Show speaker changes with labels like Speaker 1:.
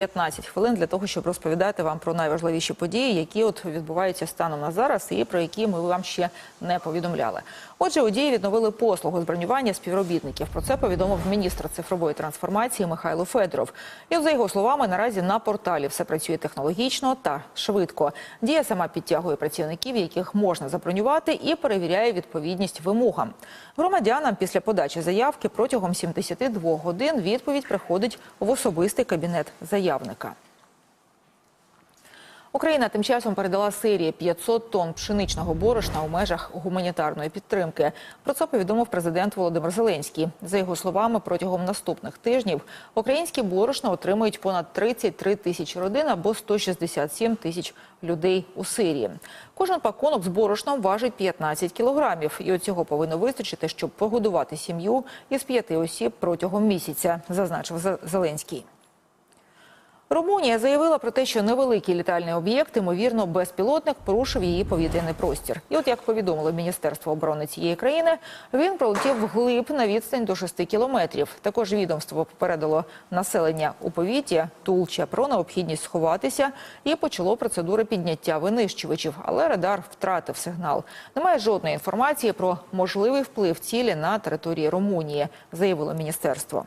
Speaker 1: 15 хвилин для того, щоб розповідати вам про найважливіші події, які от відбуваються станом на зараз, і про які ми вам ще не повідомляли. Отже, у дії відновили послугу з співробітників. Про це повідомив міністр цифрової трансформації Михайло Федоров. І за його словами, наразі на порталі все працює технологічно та швидко. Дія сама підтягує працівників, яких можна забронювати, і перевіряє відповідність вимогам. Громадянам після подачі заявки протягом 72 годин відповідь приходить в особистий кабінет заявника. Україна тим часом передала Сирії 500 тонн пшеничного борошна у межах гуманітарної підтримки. Про це повідомив президент Володимир Зеленський. За його словами, протягом наступних тижнів українські борошна отримують понад 33 тисячі родин або 167 тисяч людей у Сирії. Кожен пакунок з борошном важить 15 кілограмів, і цього повинно вистачити, щоб погодувати сім'ю із п'яти осіб протягом місяця, зазначив Зеленський. Румунія заявила про те, що невеликий літальний об'єкт, ймовірно, безпілотник порушив її повітряний простір. І от як повідомило Міністерство оборони цієї країни, він пролетів вглиб на відстань до 6 кілометрів. Також відомство попередило населення у повітрі Тулча про необхідність сховатися і почало процедури підняття винищувачів. Але радар втратив сигнал. Немає жодної інформації про можливий вплив цілі на території Румунії, заявило міністерство.